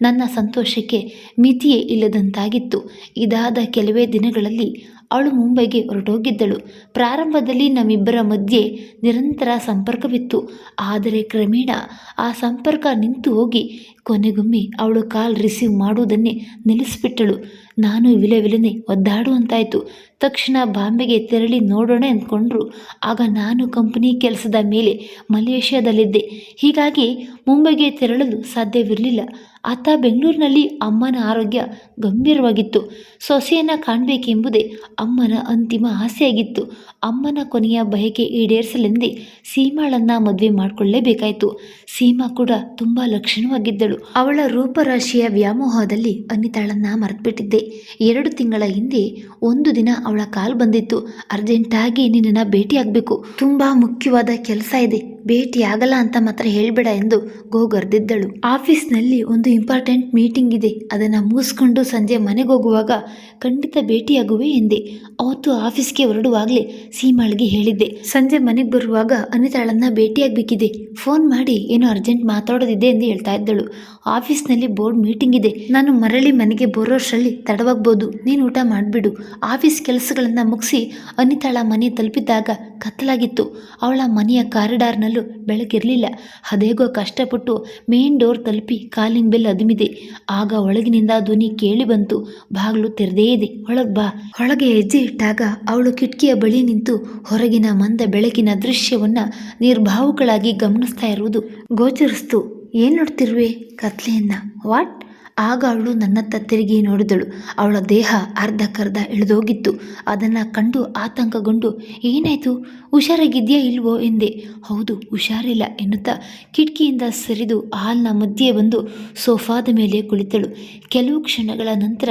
ನನ್ನ ಸಂತೋಷಕ್ಕೆ ಮಿತಿಯೇ ಇಲ್ಲದಂತಾಗಿತ್ತು. ಇದಾದ ಕೆಲವೇ ದಿನಗಳಲ್ಲಿ ಅವಳು ಮುಂಬೈಗೆ ಹೊರಟೋಗಿದ್ದಳು. ಪ್ರಾರಂಭದಲ್ಲಿ ನಮ್ಮಿಬ್ಬರ ಮಧ್ಯೆ ನಿರಂತರ ಸಂಪರ್ಕವಿತ್ತು. ಆದರೆ ಕ್ರಮೇಣ ಆ ಸಂಪರ್ಕ ನಿಂತು ಹೋಗಿ ಕೊನೆಗೊಮ್ಮೆ ಅವಳು ಕಾಲ್ ರಿಸೀವ್ ಮಾಡುವುದನ್ನೇ ನಿಲ್ಲಿಸಿಬಿಟ್ಟಳು. ನಾನು ವಿಲೆ ವಿಲವಿಲನೆ ಒದ್ದಾಡುವಂತಾಯಿತು. ತಕ್ಷಣ ಬಾಂಬೆಗೆ ತೆರಳಿ ನೋಡೋಣ ಅಂದ್ಕೊಂಡ್ರು ಆಗ ನಾನು ಕಂಪನಿ ಕೆಲಸದ ಮೇಲೆ ಮಲೇಷ್ಯಾದಲ್ಲಿದ್ದೆ. ಹೀಗಾಗಿ ಮುಂಬೈಗೆ ತೆರಳಲು ಸಾಧ್ಯವಿರಲಿಲ್ಲ. ಆತ ಬೆಂಗಳೂರಿನಲ್ಲಿ ಅಮ್ಮನ ಆರೋಗ್ಯ ಗಂಭೀರವಾಗಿತ್ತು. ಸೊಸೆಯನ್ನು ಕಾಣಬೇಕೆಂಬುದೇ ಅಮ್ಮನ ಅಂತಿಮ ಆಸೆಯಾಗಿತ್ತು. ಅಮ್ಮನ ಕೊನೆಯ ಬಯಕೆ ಈಡೇರಿಸಲೆಂದೇ ಸೀಮಾಳನ್ನು ಮದುವೆ ಮಾಡಿಕೊಳ್ಳಲೇಬೇಕಾಯಿತು ಸೀಮಾ ಕೂಡ ತುಂಬ ಲಕ್ಷಣವಾಗಿದ್ದಳು. ಅವಳ ರೂಪರಾಶಿಯ ವ್ಯಾಮೋಹದಲ್ಲಿ ಅನಿತಾಳನ್ನು ಮರೆತುಬಿಟ್ಟಿದ್ದೆ. ಎರಡು ತಿಂಗಳ ಹಿಂದೆ ಒಂದು ದಿನ ಅವಳ ಕಾಲ್ ಬಂದಿತ್ತು. ಅರ್ಜೆಂಟಾಗಿ ನಿನ್ನನ್ನು ಭೇಟಿಯಾಗಬೇಕು. ತುಂಬ ಮುಖ್ಯವಾದ ಕೆಲಸ ಇದೆ. ಭೇಟಿ ಆಗಲ್ಲ ಅಂತ ಮಾತ್ರ ಹೇಳಬೇಡ ಎಂದು ಗೋಗರ್ದಿದ್ದಳು ಆಫೀಸ್ನಲ್ಲಿ ಒಂದು ಇಂಪಾರ್ಟೆಂಟ್ ಮೀಟಿಂಗ್ ಇದೆ. ಅದನ್ನು ಮುಗಿಸ್ಕೊಂಡು ಸಂಜೆ ಮನೆಗೆ ಹೋಗುವಾಗ ಖಂಡಿತ ಭೇಟಿಯಾಗುವೆ ಎಂದೆ. ಅವತ್ತು ಆಫೀಸ್ಗೆ ಹೊರಡುವಾಗಲೇ ಸೀಮಾಳಿಗೆ ಹೇಳಿದ್ದೆ. ಸಂಜೆ ಮನೆಗೆ ಬರುವಾಗ ಅನಿತಾಳನ್ನ ಭೇಟಿಯಾಗಬೇಕಿದೆ. ಫೋನ್ ಮಾಡಿ ಏನೋ ಅರ್ಜೆಂಟ್ ಮಾತಾಡೋದಿದೆ ಎಂದು ಹೇಳ್ತಾ ಇದ್ದಳು. ಆಫೀಸ್ನಲ್ಲಿ ಬೋರ್ಡ್ ಮೀಟಿಂಗ್ ಇದೆ. ನಾನು ಮರಳಿ ಮನೆಗೆ ಬರೋಷ್ಟರಲ್ಲಿ ತಡವಾಗ್ಬೋದು. ನೀನು ಊಟ ಮಾಡಿಬಿಡು. ಆಫೀಸ್ ಕೆಲಸಗಳನ್ನು ಮುಗಿಸಿ ಅನಿತಾಳ ಮನೆ ತಲುಪಿದಾಗ ಕತ್ತಲಾಗಿತ್ತು. ಅವಳ ಮನೆಯ ಕಾರಿಡಾರ್ನಲ್ಲೂ ಬೆಳಕಿರಲಿಲ್ಲ. ಅದೇಗೋ ಕಷ್ಟಪಟ್ಟು ಮೇನ್ ಡೋರ್ ತಲುಪಿ ಕಾಲಿಂಗ್ ಬೆಲ್ ಅದುಮಿದೆ ಆಗ ಒಳಗಿನಿಂದ ಧ್ವನಿ ಕೇಳಿ ಬಂತು. ಬಾಗಿಲು ತೆರೆದೇ ಇದೆ. ಒಳಗೆ ಬಾ. ಒಳಗೆ ಹೆಜ್ಜೆ ಇಟ್ಟಾಗ ಅವಳು ಕಿಟಕಿಯ ಬಳಿ ನಿಂತು ಹೊರಗಿನ ಮಂದ ಬೆಳಕಿನ ದೃಶ್ಯವನ್ನು ನಿರ್ಭಾವುಗಳಾಗಿ ಗಮನಿಸ್ತಾ ಇರುವುದು ಗೋಚರಿಸ್ತು. ಏನು ನೋಡ್ತಿರುವೆ ಕತ್ಲೆಯನ್ನ? ವಾಟ್? ಆಗ ಅವಳು ನನ್ನತ್ತ ತಿರುಗಿ ನೋಡಿದಳು. ಅವಳ ದೇಹ ಅರ್ಧಕ್ಕರ್ಧ ಇಳಿದೋಗಿತ್ತು. ಅದನ್ನು ಕಂಡು ಆತಂಕಗೊಂಡು, ಏನಾಯಿತು? ಹುಷಾರಾಗಿದೆಯಾ ಇಲ್ವೋ ಎಂದೆ. ಹೌದು, ಹುಷಾರಿಲ್ಲ ಎನ್ನುತ್ತಾ ಕಿಟಕಿಯಿಂದ ಸರಿದು ಹಾಲ್ನ ಮಧ್ಯೆ ಬಂದು ಸೋಫಾದ ಮೇಲೆ ಕುಳಿತಳು. ಕೆಲವು ಕ್ಷಣಗಳ ನಂತರ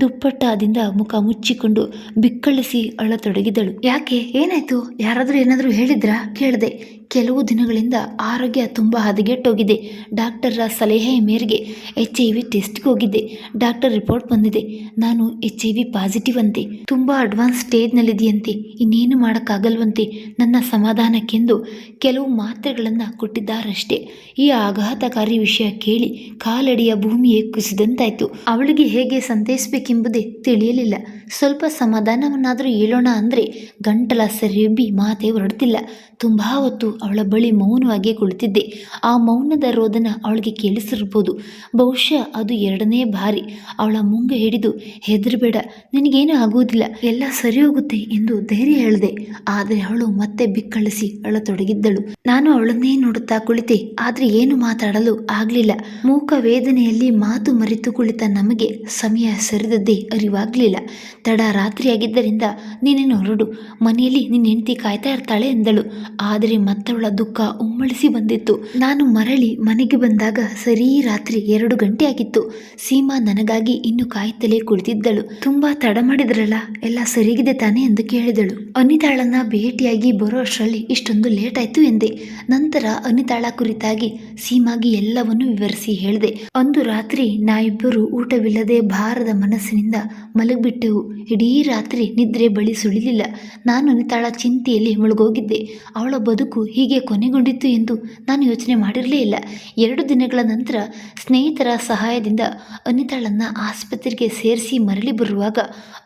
ದುಪ್ಪಟ್ಟಾದಿಂದ ಮುಖ ಮುಚ್ಚಿಕೊಂಡು ಬಿಕ್ಕಳಿಸಿ ಅಳತೊಡಗಿದಳು. ಯಾಕೆ? ಏನಾಯಿತು? ಯಾರಾದರೂ ಏನಾದರೂ ಹೇಳಿದ್ರಾ? ಕೇಳಿದೆ. ಕೆಲವು ದಿನಗಳಿಂದ ಆರೋಗ್ಯ ತುಂಬ ಹದಗೆಟ್ಟೋಗಿದೆ. ಡಾಕ್ಟರ್ರ ಸಲಹೆಯ ಮೇರೆಗೆ ಎಚ್ ಐ ವಿ ಟೆಸ್ಟ್ಗೆ ಹೋಗಿದ್ದೆ. ಡಾಕ್ಟರ್ ರಿಪೋರ್ಟ್ ಬಂದಿದೆ. ನಾನು ಎಚ್ ಐ ವಿ ಪಾಸಿಟಿವ್ ಅಂತೆ. ತುಂಬ ಅಡ್ವಾನ್ಸ್ ಸ್ಟೇಜ್ನಲ್ಲಿದೆಯಂತೆ ಇನ್ನೇನು ಮಾಡೋಕ್ಕಾಗಲ್ವಂತೆ. ನನ್ನ ಸಮಾಧಾನಕ್ಕೆಂದು ಕೆಲವು ಮಾತ್ರೆಗಳನ್ನು ಕೊಟ್ಟಿದ್ದಾರಷ್ಟೇ. ಈ ಆಘಾತಕಾರಿ ವಿಷಯ ಕೇಳಿ ಕಾಲಡಿಯ ಭೂಮಿಯೇ ಕುಸಿದಂತಾಯಿತು. ಅವಳಿಗೆ ಹೇಗೆ ಸಂತೈಸಬೇಕೆಂಬುದೇ ತಿಳಿಯಲಿಲ್ಲ. ಸ್ವಲ್ಪ ಸಮಾಧಾನವನ್ನಾದರೂ ಹೇಳೋಣ ಅಂದರೆ ಗಂಟಲ ಸರಿಯುಬ್ಬಿ ಮಾತೇ ಹೊರಡ್ತಿಲ್ಲ. ತುಂಬ ಹೊತ್ತು ಅವಳ ಬಳಿ ಮೌನವಾಗಿ ಕುಳಿತಿದ್ದೆ. ಆ ಮೌನದ ರೋದನ ಅವಳಿಗೆ ಕೇಳಿಸಿರ್ಬೋದು ಬಹುಶಃ ಅದು ಎರಡನೇ ಬಾರಿ. ಅವಳ ಮುಂಗ ಹಿಡಿದು, ಹೆದರಬೇಡ, ನಿನಗೇನು ಆಗುವುದಿಲ್ಲ. ಎಲ್ಲ ಸರಿ ಹೋಗುತ್ತೆ ಎಂದು ಧೈರ್ಯ ಹೇಳಿದೆ. ಆದರೆ ಅವಳು ಮತ್ತೆ ಬಿಕ್ಕಳಿಸಿ ಅಳತೊಡಗಿದ್ದಳು. ನಾನು ಅವಳನ್ನೇ ನೋಡುತ್ತಾ ಕುಳಿತೆ. ಆದರೆ ಏನು ಮಾತಾಡಲು ಆಗಲಿಲ್ಲ. ಮೂಕ ವೇದನೆಯಲ್ಲಿ ಮಾತು ಮರೆತು ಕುಳಿತ ನಮಗೆ ಸಮಯ ಸರಿದದ್ದೇ ಅರಿವಾಗಲಿಲ್ಲ. ತಡ ರಾತ್ರಿಯಾಗಿದ್ದರಿಂದ ನೀನೇನು ಹೊರಡು. ಮನೆಯಲ್ಲಿ ನಿನ್ನ ಹೆಂಡತಿ ಕಾಯ್ತಾ ಇರ್ತಾಳೆ ಎಂದಳು. ಆದರೆ ಮತ್ತವಳ ದುಃಖ ಉಮ್ಮಳಿಸಿ ಬಂದಿತ್ತು. ನಾನು ಮರಳಿ ಮನೆಗೆ ಬಂದಾಗ ಸರಿ ರಾತ್ರಿ ಎರಡು ಗಂಟೆ ಆಗಿತ್ತು. ಸೀಮಾ ನನಗಾಗಿ ಇನ್ನು ಕಾಯುತ್ತಲೇ ಕುಳಿತಿದ್ದಳು. ತುಂಬಾ ತಡ ಮಾಡಿದ್ರಲ್ಲ, ಎಲ್ಲ ಸರಿಗಿದೆ ತಾನೇ ಎಂದು ಕೇಳಿದಳು. ಅನಿತಾಳನ್ನ ಭೇಟಿಯಾಗಿ ಬರೋ ಅಷ್ಟರಲ್ಲಿ ಇಷ್ಟೊಂದು ಲೇಟ್ ಆಯ್ತು ಎಂದೆ. ನಂತರ ಅನಿತಾಳ ಕುರಿತಾಗಿ ಸೀಮಾಗಿ ಎಲ್ಲವನ್ನು ವಿವರಿಸಿ ಹೇಳಿದೆ. ಅಂದು ರಾತ್ರಿ ನಾವಿಬ್ಬರು ಊಟವಿಲ್ಲದೆ ಭಾರದ ಮನಸ್ಸಿನಿಂದ ಮಲಗಿಬಿಟ್ಟೆವು. ಇಡೀ ರಾತ್ರಿ ನಿದ್ರೆ ಬಳಿ ಸುಳಿಲಿಲ್ಲ. ನಾನು ಅನಿತಾಳ ಚಿಂತೆಯಲ್ಲಿ ಮುಳುಗೋಗಿದ್ದೆ. ಅವಳ ಬದುಕು ಹೀಗೆ ಕೊನೆಗೊಂಡಿತ್ತು ಎಂದು ನಾನು ಯೋಚನೆ ಮಾಡಿರಲೇ ಇಲ್ಲ. ಎರಡು ದಿನಗಳ ನಂತರ ಸ್ನೇಹಿತರ ಸಹಾಯದಿಂದ ಅನಿತಾಳನ್ನು ಆಸ್ಪತ್ರೆಗೆ ಸೇರಿಸಿ ಮರಳಿ ಬರುವಾಗ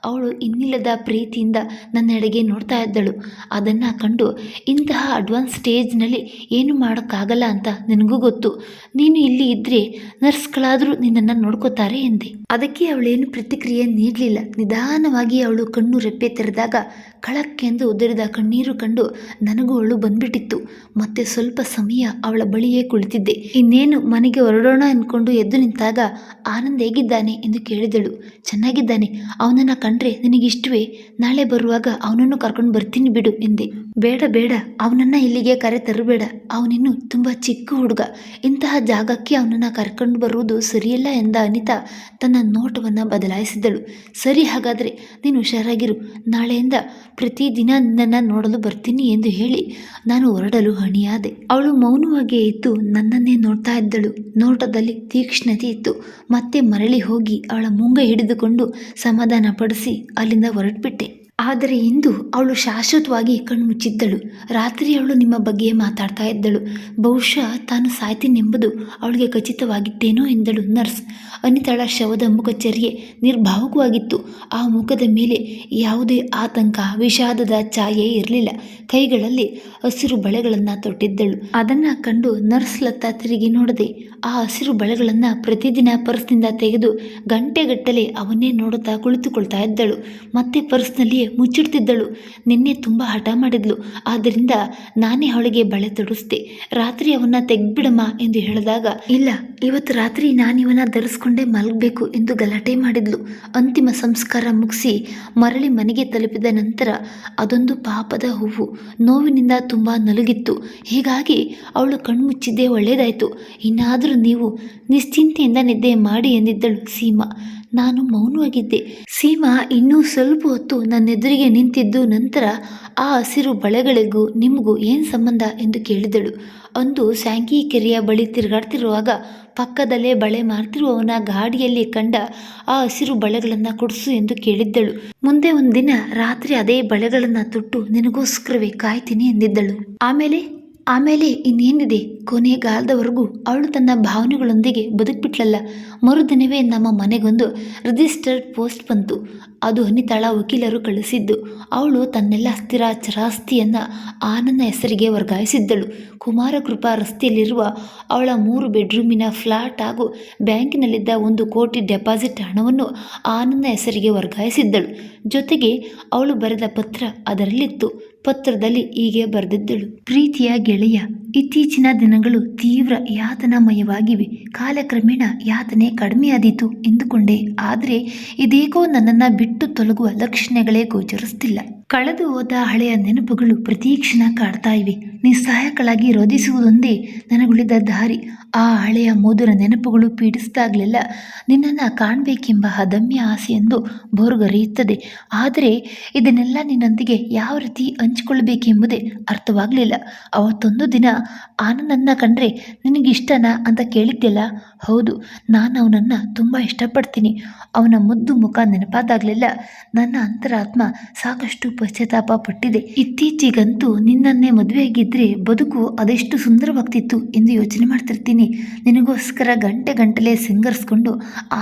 ಅವಳು ಇನ್ನಿಲ್ಲದ ಪ್ರೀತಿಯಿಂದ ನನ್ನೆಡೆಗೆ ನೋಡ್ತಾ ಇದ್ದಳು. ಅದನ್ನು ಕಂಡು ಇಂತಹ ಅಡ್ವಾನ್ಸ್ ಸ್ಟೇಜ್ನಲ್ಲಿ ಏನು ಮಾಡೋಕ್ಕಾಗಲ್ಲ ಅಂತ ನಿನಗೂ ಗೊತ್ತು. ನೀನು ಇಲ್ಲಿ ಇದ್ದರೆ ನರ್ಸ್ಗಳಾದರೂ ನಿನ್ನನ್ನು ನೋಡ್ಕೋತಾರೆ ಎಂದೆ. ಅದಕ್ಕೆ ಅವಳೇನು ಪ್ರತಿಕ್ರಿಯೆ ನೀಡಲಿಲ್ಲ. ನಿಧಾನವಾಗಿ ಅವಳು ಕಣ್ಣು ರೆಪ್ಪೆ ತೆರೆದಾಗ ಕಳಕ್ಕೆಂದು ಉದುರಿದ ಕಣ್ಣೀರು ಕಂಡು ನನಗೂ ಅವಳು ಬಂದ್ಬಿಟ್ಟಿತ್ತು. ಮತ್ತೆ ಸ್ವಲ್ಪ ಸಮಯ ಅವಳ ಬಳಿಯೇ ಕುಳಿತಿದ್ದೆ. ಇನ್ನೇನು ಮನೆಗೆ ಹೊರಡೋಣ ಅಂದ್ಕೊಂಡು ಎದ್ದು ನಿಂತಾಗ ಆನಂದ್ ಹೇಗಿದ್ದಾನೆ ಎಂದು ಕೇಳಿದಳು. ಚೆನ್ನಾಗಿದ್ದಾನೆ. ಅವನನ್ನು ಕಂಡ್ರೆ ನಿನಗಿಷ್ಟವೇ? ನಾಳೆ ಬರುವಾಗ ಅವನನ್ನು ಕರ್ಕೊಂಡು ಬರ್ತೀನಿ ಬಿಡು ಎಂದೆ. ಬೇಡ ಬೇಡ. ಅವನನ್ನು ಇಲ್ಲಿಗೆ ಕರೆ ತರಬೇಡ. ಅವನಿನ್ನು ತುಂಬ ಚಿಕ್ಕ ಹುಡುಗ. ಇಂತಹ ಜಾಗಕ್ಕೆ ಅವನನ್ನು ಕರ್ಕೊಂಡು ಬರುವುದು ಸರಿಯಲ್ಲ ಎಂದ ಅನಿತಾ ತನ್ನ ನೋಟವನ್ನು ಬದಲಾಯಿಸಿದಳು. ಸರಿ, ಹಾಗಾದರೆ ನೀನು ಹುಷಾರಾಗಿರು. ನಾಳೆಯಿಂದ ಪ್ರತಿದಿನ ನನ್ನ ನೋಡಲು ಬರ್ತೀನಿ ಎಂದು ಹೇಳಿ ನಾನು ಹೊರಡಲು ಹಣಿಯಾದೆ. ಅವಳು ಮೌನವಾಗಿಯೇ ಇದ್ದು ನನ್ನನ್ನೇ ನೋಡ್ತಾ ಇದ್ದಳು. ನೋಟದಲ್ಲಿ ತೀಕ್ಷ್ಣತೆ ಇತ್ತು. ಮತ್ತೆ ಮರಳಿ ಹೋಗಿ ಅವಳ ಮುಂಗ ಹಿಡಿದುಕೊಂಡು ಸಮಾಧಾನಪಡಿಸಿ ಅಲ್ಲಿಂದ ಹೊರಟ್ಬಿಟ್ಟೆ. ಆದರೆ ಇಂದು ಅವಳು ಶಾಶ್ವತವಾಗಿ ಕಣ್ಮುಚ್ಚಿದ್ದಳು. ರಾತ್ರಿ ಅವಳು ನಿಮ್ಮ ಬಗ್ಗೆ ಮಾತಾಡ್ತಾ ಇದ್ದಳು. ಬಹುಶಃ ತಾನು ಸಾಯ್ತೀನೆಂಬುದು ಅವಳಿಗೆ ಖಚಿತವಾಗಿತ್ತೇನೋ ಎಂದಳು ನರ್ಸ್. ಅನಿತಾಳ ಶವದ ಮುಖಚರ್ಯೆ ನಿರ್ಭಾವಕವಾಗಿತ್ತು. ಆ ಮುಖದ ಮೇಲೆ ಯಾವುದೇ ಆತಂಕ, ವಿಷಾದದ ಛಾಯೆ ಇರಲಿಲ್ಲ. ಕೈಗಳಲ್ಲಿ ಹಸಿರು ಬಳೆಗಳನ್ನು ತೊಟ್ಟಿದ್ದಳು. ಅದನ್ನು ಕಂಡು ನರ್ಸ್ ಲತ್ತ ತಿರುಗಿ ನೋಡದೆ, ಆ ಹಸಿರು ಬಳೆಗಳನ್ನು ಪ್ರತಿದಿನ ಪರ್ಸ್ನಿಂದ ತೆಗೆದು ಗಂಟೆಗಟ್ಟಲೆ ಅವನ್ನೇ ನೋಡುತ್ತಾ ಕುಳಿತುಕೊಳ್ತಾ ಇದ್ದಳು. ಮತ್ತೆ ಪರ್ಸ್ನಲ್ಲಿಯೇ ಮುಚ್ಚಿಡ್ತಿದ್ದಳು. ನಿನ್ನೆ ತುಂಬ ಹಠ ಮಾಡಿದ್ಲು. ಆದ್ದರಿಂದ ನಾನೇ ಅವಳಿಗೆ ಬಳೆ ತೊಡಿಸ್ದೆ. ರಾತ್ರಿ ಅವನ್ನ ತೆಗ್ಬಿಡಮ್ಮ ಎಂದು ಹೇಳಿದಾಗ, ಇಲ್ಲ, ಇವತ್ತು ರಾತ್ರಿ ನಾನು ಇವನ್ನ ಧರಿಸ್ಕೊಂಡೇ ಮಲಗಬೇಕು ಎಂದು ಗಲಾಟೆ ಮಾಡಿದ್ಲು. ಅಂತಿಮ ಸಂಸ್ಕಾರ ಮುಗಿಸಿ ಮರಳಿ ಮನೆಗೆ ತಲುಪಿದ ನಂತರ ಅದೊಂದು ಪಾಪದ ಹೂವು ನೋವಿನಿಂದ ತುಂಬ ನಲುಗಿತ್ತು. ಹೀಗಾಗಿ ಅವಳು ಕಣ್ಮುಚ್ಚಿದ್ದೇ ಒಳ್ಳೆಯದಾಯಿತು ಇನ್ನಾದರೂ ನೀವು ನಿಶ್ಚಿಂತೆಯಿಂದ ನಿದ್ದೆ ಮಾಡಿ ಎಂದಿದ್ದಳು ಸೀಮಾ. ನಾನು ಮೌನವಾಗಿದ್ದೆ. ಸೀಮಾ ಇನ್ನೂ ಸ್ವಲ್ಪ ಹೊತ್ತು ನನ್ನೆದುರಿಗೆ ನಿಂತಿದ್ದು ನಂತರ ಆ ಹಸಿರು ಬಳೆಗಳಿಗೂ ನಿಮಗೂ ಏನು ಸಂಬಂಧ ಎಂದು ಕೇಳಿದಳು. ಅಂದು ಸ್ಯಾಂಕಿ ಕೆರೆಯ ಬಳಿ ತಿರುಗಾಡ್ತಿರುವಾಗ ಪಕ್ಕದಲ್ಲೇ ಬಳೆ ಮಾರ್ತಿರುವವನ ಗಾಡಿಯಲ್ಲಿ ಕಂಡ ಆ ಹಸಿರು ಬಳೆಗಳನ್ನು ಕೊಡಿಸು ಎಂದು ಕೇಳಿದ್ದಳು. ಮುಂದೆ ಒಂದಿನ ರಾತ್ರಿ ಅದೇ ಬಳೆಗಳನ್ನು ತೊಟ್ಟು ನಿನಗೋಸ್ಕರವೇ ಕಾಯ್ತೀನಿ ಎಂದಿದ್ದಳು. ಆಮೇಲೆ ಆಮೇಲೆ ಇನ್ನೇನಿದೆ? ಕೊನೆಗಾಲದವರೆಗೂ ಅವಳು ತನ್ನ ಭಾವನೆಗಳೊಂದಿಗೆ ಬದುಕ್ಬಿಟ್ಲಲ್ಲ. ಮರುದಿನವೇ ನಮ್ಮ ಮನೆಗೊಂದು ರಿಜಿಸ್ಟರ್ಡ್ ಪೋಸ್ಟ್ ಬಂತು. ಅದು ಅನಿತಾಳ ವಕೀಲರು ಕಳಿಸಿದ್ದು ಅವಳು ತನ್ನೆಲ್ಲ ಸ್ಥಿರ ಚರಾಸ್ತಿಯನ್ನು ಆನಂದ ಹೆಸರಿಗೆ ವರ್ಗಾಯಿಸಿದ್ದಳು. ಕುಮಾರಕೃಪಾ ರಸ್ತೆಯಲ್ಲಿರುವ ಅವಳ ಮೂರು ಬೆಡ್ರೂಮಿನ ಫ್ಲಾಟ್ ಹಾಗೂ ಬ್ಯಾಂಕಿನಲ್ಲಿದ್ದ ಒಂದು ಕೋಟಿ ಡೆಪಾಸಿಟ್ ಹಣವನ್ನು ಆನಂದ ಹೆಸರಿಗೆ ವರ್ಗಾಯಿಸಿದ್ದಳು. ಜೊತೆಗೆ ಅವಳು ಬರೆದ ಪತ್ರ ಅದರಲ್ಲಿತ್ತು. ಪತ್ರದಲ್ಲಿ ಹೀಗೆ ಬರೆದಿದ್ದಳು. ಪ್ರೀತಿಯ ಗೆಳೆಯ, ಇತ್ತೀಚಿನ ದಿನಗಳು ತೀವ್ರ ಯಾತನಾಮಯವಾಗಿವೆ. ಕಾಲಕ್ರಮೇಣ ಯಾತನೆ ಕಡಿಮೆಯಾದೀತು ಎಂದುಕೊಂಡೆ. ಆದರೆ ಇದೇಕೋ ನನ್ನನ್ನು ಬಿಟ್ಟು ತೊಲಗುವ ಲಕ್ಷಣಗಳೇ ಗೋಚರಿಸ್ತಿಲ್ಲ. ಕಳೆದು ಹೋದ ಹಳೆಯ ನೆನಪುಗಳು ಪ್ರತೀಕ್ಷಣ ಕಾಡ್ತಾ ಇವೆ. ನಿಸ್ಸಹಾಯಕಳಾಗಿ ರೋಧಿಸುವುದೊಂದೇ ನನಗುಳಿದ ದಾರಿ. ಆ ಹಳೆಯ ಮಧುರ ನೆನಪುಗಳು ಪೀಡಿಸಿದಾಗಲೆಲ್ಲ ನಿನ್ನನ್ನು ಕಾಣಬೇಕೆಂಬ ಅದಮ್ಯ ಆಸೆಯೆಂದು ಬೋರ್ಗರೆಯುತ್ತದೆ. ಆದರೆ ಇದನ್ನೆಲ್ಲ ನಿನ್ನೊಂದಿಗೆ ಯಾವ ರೀತಿ ಹಂಚಿಕೊಳ್ಳಬೇಕೆಂಬುದೇ ಅರ್ಥವಾಗಲಿಲ್ಲ. ಅವತ್ತೊಂದು ದಿನ ಆನಂದನ್ನ ಕಂಡ್ರೆ ನಿನಗಿಷ್ಟನಾ ಅಂತ ಕೇಳಿದ್ದೆಲ್ಲ ಹೌದು, ನಾನು ಅವನನ್ನು ತುಂಬ ಇಷ್ಟಪಡ್ತೀನಿ. ಅವನ ಮುದ್ದು ಮುಖ ನೆನಪಾದಾಗಲೆಲ್ಲ ನನ್ನ ಅಂತರಾತ್ಮ ಸಾಕಷ್ಟು ಪಶ್ಚಾತ್ತಾಪ ಪಟ್ಟಿದೆ ಇತ್ತೀಚೆಗಂತೂ ನಿನ್ನನ್ನೇ ಮದುವೆಯಾಗಿದ್ರೆ ಬದುಕು ಅದೆಷ್ಟು ಸುಂದರವಾಗ್ತಿತ್ತು ಎಂದು ಯೋಚನೆ ಮಾಡ್ತಿರ್ತೀನಿ. ನಿನಗೋಸ್ಕರ ಗಂಟೆ ಗಂಟಲೆ ಸಿಂಗರಿಸ್ಕೊಂಡು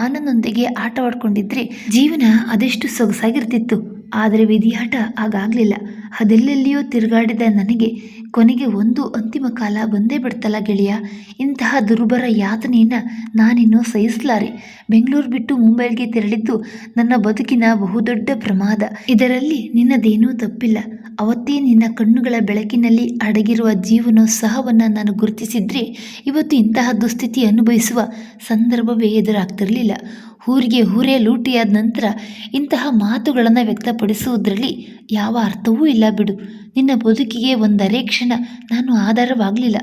ಆನಂದೊಂದಿಗೆ ಆಟವಾಡ್ಕೊಂಡಿದ್ರೆ ಜೀವನ ಅದೆಷ್ಟು ಸೊಗಸಾಗಿರ್ತಿತ್ತು. ಆದರೆ ವಿಧಿಯಾಟ ಆಗಾಗ್ಲಿಲ್ಲ ಅದೆಲ್ಲೆಲ್ಲಿಯೋ ತಿರುಗಾಡಿದ ನನಗೆ ಕೊನೆಗೆ ಒಂದು ಅಂತಿಮ ಕಾಲ ಬಂದೇ ಬಿಡ್ತಲ್ಲ ಗೆಳೆಯ. ಇಂತಹ ದುರ್ಬರ ಯಾತನೆಯನ್ನು ನಾನಿನ್ನೂ ಸಹಿಸಲಾರೆ. ಬೆಂಗಳೂರು ಬಿಟ್ಟು ಮುಂಬೈಗೆ ತೆರಳಿದ್ದು ನನ್ನ ಬದುಕಿನ ಬಹುದೊಡ್ಡ ಪ್ರಮಾದ. ಇದರಲ್ಲಿ ನಿನ್ನದೇನೂ ತಪ್ಪಿಲ್ಲ. ಅವತ್ತೇ ನಿನ್ನ ಕಣ್ಣುಗಳ ಬೆಳಕಿನಲ್ಲಿ ಅಡಗಿರುವ ಜೀವನ ಸಹವನ್ನು ನಾನು ಗುರುತಿಸಿದ್ರೆ ಇವತ್ತು ಇಂತಹ ದುಸ್ಥಿತಿ ಅನುಭವಿಸುವ ಸಂದರ್ಭವೇ ಎದುರಾಗ್ತಿರಲಿಲ್ಲ. ಊರಿಗೆ ಊರೇ ಲೂಟಿಯಾದ ನಂತರ ಇಂತಹ ಮಾತುಗಳನ್ನು ವ್ಯಕ್ತಪಡಿಸುವುದರಲ್ಲಿ ಯಾವ ಅರ್ಥವೂ ಇಲ್ಲ ಬಿಡು. ನಿನ್ನ ಬದುಕಿಗೆ ಒಂದರೇ ಕ್ಷಣ ನಾನು ಆಧಾರವಾಗಲಿಲ್ಲ.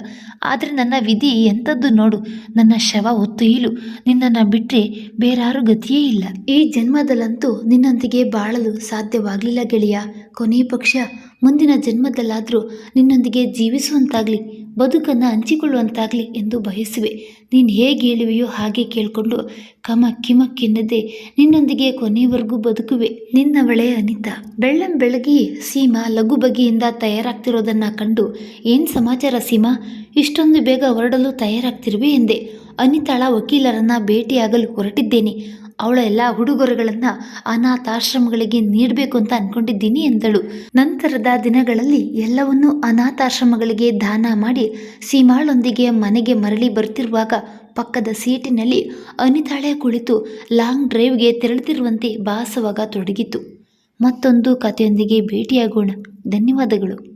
ಆದರೆ ನನ್ನ ವಿಧಿ ಎಂಥದ್ದು ನೋಡು, ನನ್ನ ಶವ ಒತ್ತೊಯ್ಯಲು ನಿನ್ನನ್ನು ಬಿಟ್ಟರೆ ಬೇರಾರು ಗತಿಯೇ ಇಲ್ಲ. ಈ ಜನ್ಮದಲ್ಲಂತೂ ನಿನ್ನೊಂದಿಗೆ ಬಾಳಲು ಸಾಧ್ಯವಾಗಲಿಲ್ಲ ಗೆಳೆಯ. ಕೊನೆಯ ಪಕ್ಷ, ಮುಂದಿನ ಜನ್ಮದಲ್ಲಾದರೂ ನಿನ್ನೊಂದಿಗೆ ಜೀವಿಸುವಂತಾಗಲಿ. ಬದುಕನ್ನು ಹಂಚಿಕೊಳ್ಳುವಂತಾಗಲಿ ಎಂದು ಬಯಸುವೆ. ನೀನು ಹೇಗೆ ಹೇಳುವೆಯೋ ಹಾಗೆ ಕೇಳಿಕೊಂಡು ಕಮ ಕಿಮಕ್ಕೆನ್ನದೆ ನಿನ್ನೊಂದಿಗೆ ಕೊನೆಯವರೆಗೂ ಬದುಕುವೆ. ನಿನ್ನವಳೆ ಅನಿತಾ, ಬೆಳ್ಳಂ ಬೆಳಗಿ ಸೀಮಾ ಲಘು ಬಗೆಯಿಂದ ತಯಾರಾಗ್ತಿರೋದನ್ನು ಕಂಡು ಏನು ಸಮಾಚಾರ ಸೀಮಾ? ಇಷ್ಟೊಂದು ಬೇಗ ಹೊರಡಲು ತಯಾರಾಗ್ತಿರುವೆ ಎಂದೆ. ಅನಿತಾಳ ವಕೀಲರನ್ನ ಭೇಟಿಯಾಗಲು ಹೊರಟಿದ್ದೇನೆ. ಅವಳ ಎಲ್ಲ ಉಡುಗೊರೆಗಳನ್ನ ಅನಾಥಾಶ್ರಮಗಳಿಗೆ ನೀಡಬೇಕು ಅಂತ ಅಂದ್ಕೊಂಡಿದ್ದೀನಿ ಎಂದಳು. ನಂತರದ ದಿನಗಳಲ್ಲಿ ಎಲ್ಲವನ್ನೂ ಅನಾಥಾಶ್ರಮಗಳಿಗೆ ದಾನ ಮಾಡಿ ಸೀಮಾಳೊಂದಿಗೆ ಮನೆಗೆ ಮರಳಿ ಬರ್ತಿರುವಾಗ ಪಕ್ಕದ ಸೀಟಿನಲ್ಲಿ ಅನಿತಾಳೆ ಕುಳಿತು ಲಾಂಗ್ ಡ್ರೈವ್ಗೆ ತೆರಳುತ್ತಿರುವಂತೆ ಭಾಸವಾಗ ತೊಡಗಿತು. ಮತ್ತೊಂದು ಕಥೆಯೊಂದಿಗೆ ಭೇಟಿಯಾಗೋಣ. ಧನ್ಯವಾದಗಳು.